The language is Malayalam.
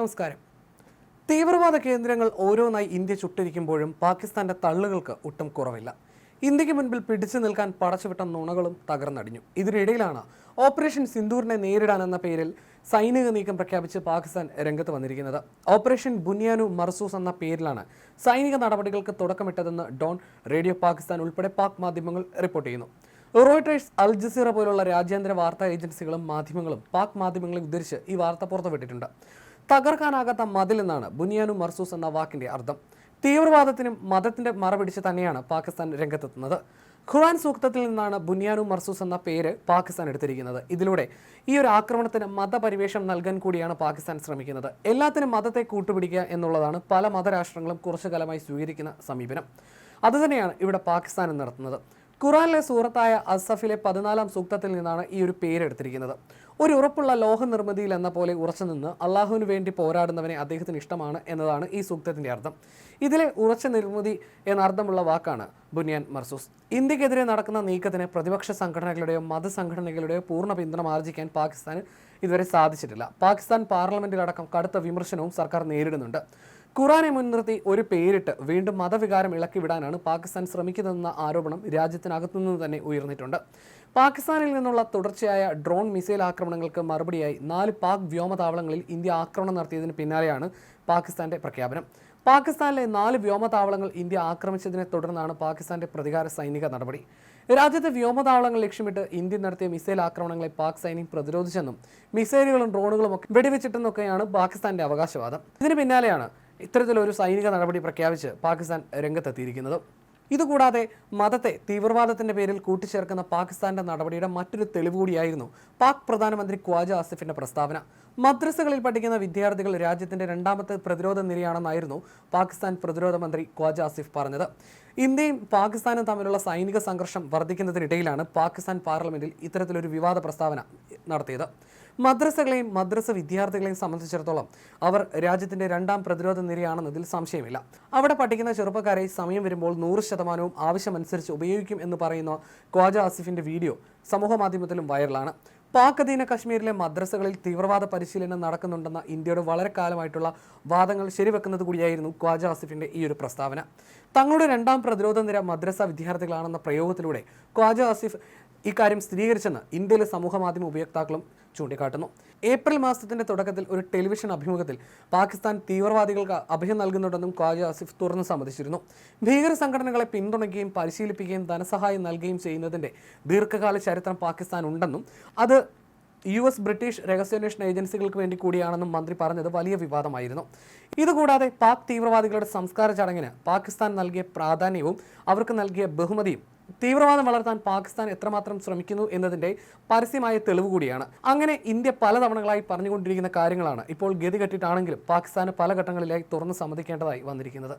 നമസ്കാരം. തീവ്രവാദ കേന്ദ്രങ്ങൾ ഓരോന്നായി ഇന്ത്യ ചുട്ടിരിക്കുമ്പോഴും പാകിസ്ഥാന്റെ തള്ളുകൾക്ക് ഒട്ടും കുറവില്ല. ഇന്ത്യയ്ക്ക് മുൻപിൽ പിടിച്ചു നിൽക്കാൻ പടച്ചുവിട്ട നുണകളും തകർന്നടിഞ്ഞു. ഇതിനിടയിലാണ് ഓപ്പറേഷൻ സിന്ദൂറിനെ നേരിടാനെന്ന പേരിൽ സൈനിക നീക്കം പ്രഖ്യാപിച്ച് പാകിസ്ഥാൻ രംഗത്ത് വന്നിരിക്കുന്നത്. ഓപ്പറേഷൻ ബുനിയാനു മർസൂസ് എന്ന പേരിലാണ് സൈനിക നടപടികൾക്ക് തുടക്കമിട്ടതെന്ന് ഡോൺ റേഡിയോ പാകിസ്ഥാൻ ഉൾപ്പെടെ പാക് മാധ്യമങ്ങൾ റിപ്പോർട്ട് ചെയ്യുന്നു. റോയിട്ടേഴ്സ് അൽ ജസീറ പോലുള്ള രാജ്യാന്തര വാർത്താ ഏജൻസികളും മാധ്യമങ്ങളും പാക് മാധ്യമങ്ങളെ ഉദ്ധരിച്ച് ഈ വാർത്ത പുറത്തുവിട്ടിട്ടുണ്ട്. തകർക്കാനാകാത്ത മതിൽ എന്നാണ് ബുനിയാനു മർസൂസ് എന്ന വാക്കിന്റെ അർത്ഥം. തീവ്രവാദത്തിനും മതത്തിന്റെ മറപിടിച്ച് തന്നെയാണ് പാകിസ്ഥാൻ രംഗത്തെത്തുന്നത്. ഖുർആൻ സൂക്തത്തിൽ നിന്നാണ് ബുനിയാനു മർസൂസ് എന്ന പേര് പാകിസ്ഥാൻ എടുത്തിരിക്കുന്നത്. ഇതിലൂടെ ഈ ഒരു ആക്രമണത്തിന് മതപരിവേഷം നൽകാൻ കൂടിയാണ് പാകിസ്ഥാൻ ശ്രമിക്കുന്നത്. എല്ലാത്തിനും മതത്തെ കൂട്ടുപിടിക്കുക എന്നുള്ളതാണ് പല മതരാഷ്ട്രങ്ങളും കുറച്ചു കാലമായി സ്വീകരിക്കുന്ന സമീപനം. അതുതന്നെയാണ് ഇവിടെ പാകിസ്ഥാനും നടത്തുന്നത്. ഖുറാനിലെ സൂറത്തായ അസഫിലെ പതിനാലാം സൂക്തത്തിൽ നിന്നാണ് ഈ ഒരു പേരെടുത്തിരിക്കുന്നത്. ഒരു ഉറപ്പുള്ള ലോഹ നിർമ്മിതിയിൽ എന്ന പോലെ ഉറച്ചു നിന്ന് അള്ളാഹുവിന് വേണ്ടി പോരാടുന്നവനെ അദ്ദേഹത്തിന് ഇഷ്ടമാണ് എന്നതാണ് ഈ സൂക്തത്തിന്റെ അർത്ഥം. ഇതിലെ ഉറച്ച നിർമ്മിതി എന്നർത്ഥമുള്ള വാക്കാണ് ബുനിയാൻ മർസൂസ്. ഇന്ത്യക്കെതിരെ നടക്കുന്ന നീക്കത്തിന് പ്രതിപക്ഷ സംഘടനകളുടെയോ മതസംഘടനകളുടെയോ പൂർണ പിന്തുണ ആർജിക്കാൻ പാകിസ്ഥാന് ഇതുവരെ സാധിച്ചിട്ടില്ല. പാകിസ്ഥാൻ പാർലമെന്റിലടക്കം കടുത്ത വിമർശനവും സർക്കാർ നേരിടുന്നുണ്ട്. ഖുറാനെ മുൻനിർത്തി ഒരു പേരിട്ട് വീണ്ടും മതവികാരം ഇളക്കിവിടാനാണ് പാകിസ്ഥാൻ ശ്രമിക്കുന്നതെന്ന ആരോപണം രാജ്യത്തിനകത്തുനിന്ന് തന്നെ ഉയർന്നിട്ടുണ്ട്. പാകിസ്ഥാനിൽ നിന്നുള്ള തുടർച്ചയായ ഡ്രോൺ മിസൈൽ ആക്രമണങ്ങൾക്ക് മറുപടിയായി നാല് പാക് വ്യോമതാവളങ്ങളിൽ ഇന്ത്യ ആക്രമണം നടത്തിയതിന് പിന്നാലെയാണ് പാകിസ്ഥാന്റെ പ്രഖ്യാപനം. പാകിസ്ഥാനിലെ നാല് വ്യോമതാവളങ്ങൾ ഇന്ത്യ ആക്രമിച്ചതിനെ തുടർന്നാണ് പാകിസ്ഥാന്റെ പ്രതികാര സൈനിക നടപടി. രാജ്യത്തെ വ്യോമതാവളങ്ങൾ ലക്ഷ്യമിട്ട് ഇന്ത്യ നടത്തിയ മിസൈൽ ആക്രമണങ്ങളെ പാക് സൈന്യം പ്രതിരോധിച്ചെന്നും മിസൈലുകളും ഡ്രോണുകളും ഒക്കെ വെടിവെച്ചിട്ടെന്നൊക്കെയാണ് പാകിസ്ഥാന്റെ അവകാശവാദം. ഇതിന് പിന്നാലെയാണ് ഇത്തരത്തിലൊരു സൈനിക നടപടി പ്രഖ്യാപിച്ച് പാകിസ്ഥാൻ രംഗത്തെത്തിയിരിക്കുന്നത്. ഇതുകൂടാതെ മതത്തെ തീവ്രവാദത്തിന്റെ പേരിൽ കൂട്ടിച്ചേർക്കുന്ന പാകിസ്ഥാന്റെ നടപടിയുടെ മറ്റൊരു തെളിവ് കൂടിയായിരുന്നു പാക് പ്രധാനമന്ത്രി ഖ്വാജ ആസിഫിന്റെ പ്രസ്താവന. മദ്രസകളിൽ പഠിക്കുന്ന വിദ്യാർത്ഥികൾ രാജ്യത്തിന്റെ രണ്ടാമത്തെ പ്രതിരോധ നിരയാണെന്നായിരുന്നു പാകിസ്ഥാൻ പ്രതിരോധ മന്ത്രി ഖ്വാജ ആസിഫ് പറഞ്ഞത്. ഇന്ത്യയും പാകിസ്ഥാനും തമ്മിലുള്ള സൈനിക സംഘർഷം വർദ്ധിക്കുന്നതിനിടയിലാണ് പാകിസ്ഥാൻ പാർലമെന്റിൽ ഇത്തരത്തിലൊരു വിവാദ പ്രസ്താവന നടത്തിയത്. മദ്രസകളെയും മദ്രസ വിദ്യാർത്ഥികളെയും സംബന്ധിച്ചിടത്തോളം അവർ രാജ്യത്തിന്റെ രണ്ടാം പ്രതിരോധ നിരയാണെന്നതിൽ സംശയമില്ല. അവിടെ പഠിക്കുന്ന ചെറുപ്പക്കാരെ സമയം വരുമ്പോൾ നൂറ് ശതമാനവും ആവശ്യമനുസരിച്ച് ഉപയോഗിക്കും എന്ന് പറയുന്ന ഖ്വാജ ആസിഫിന്റെ വീഡിയോ സമൂഹ മാധ്യമത്തിലും വൈറലാണ്. പാക് അധീന കശ്മീരിലെ മദ്രസകളിൽ തീവ്രവാദ പരിശീലനം നടക്കുന്നുണ്ടെന്ന ഇന്ത്യയുടെ വളരെ കാലമായിട്ടുള്ള വാദങ്ങൾ ശരിവെക്കുന്നത് കൂടിയായിരുന്നു ഖ്വാജ ആസിഫിന്റെ ഈ ഒരു പ്രസ്താവന. തങ്ങളുടെ രണ്ടാം പ്രതിരോധ നിര മദ്രസ വിദ്യാർത്ഥികളാണെന്ന പ്രയോഗത്തിലൂടെ ഖ്വാജ ആസിഫ് ഇക്കാര്യം സ്ഥിരീകരിച്ചെന്ന് ഇന്ത്യയിലെ സമൂഹ മാധ്യമ ഉപയോക്താക്കളും ചൂണ്ടിക്കാട്ടുന്നു. ഏപ്രിൽ മാസത്തിന്റെ തുടക്കത്തിൽ ഒരു ടെലിവിഷൻ അഭിമുഖത്തിൽ പാകിസ്ഥാൻ തീവ്രവാദികൾക്ക് അഭയം നൽകുന്നുണ്ടെന്നും ഖ്വാജ ആസിഫ് തുറന്നു സമ്മതിച്ചിരുന്നു. ഭീകര സംഘടനകളെ പിന്തുണയ്ക്കുകയും പരിശീലിപ്പിക്കുകയും ധനസഹായം നൽകുകയും ചെയ്യുന്നതിന്റെ ദീർഘകാല ചരിത്രം പാകിസ്ഥാൻ ഉണ്ടെന്നും അത് യു എസ് ബ്രിട്ടീഷ് രഹസ്യാന്വേഷണ ഏജൻസികൾക്ക് വേണ്ടി കൂടിയാണെന്നും മന്ത്രി പറഞ്ഞത് വലിയ വിവാദമായിരുന്നു. ഇതുകൂടാതെ പാക് തീവ്രവാദികളുടെ സംസ്കാര ചടങ്ങിന് പാകിസ്ഥാൻ നൽകിയ പ്രാധാന്യവും അവർക്ക് നൽകിയ ബഹുമതിയും തീവ്രവാദം വളർത്താൻ പാകിസ്ഥാൻ എത്രമാത്രം ശ്രമിക്കുന്നു എന്നതിന്റെ പരസ്യമായ തെളിവ് കൂടിയാണ്. അങ്ങനെ ഇന്ത്യ പലതവണകളായി പറഞ്ഞുകൊണ്ടിരിക്കുന്ന കാര്യങ്ങളാണ് ഇപ്പോൾ ഗതികെട്ടിട്ടാണെങ്കിലും പാകിസ്ഥാന് പല ഘട്ടങ്ങളിലായി തുറന്ന് സമ്മതിക്കേണ്ടതായി വന്നിരിക്കുന്നത്.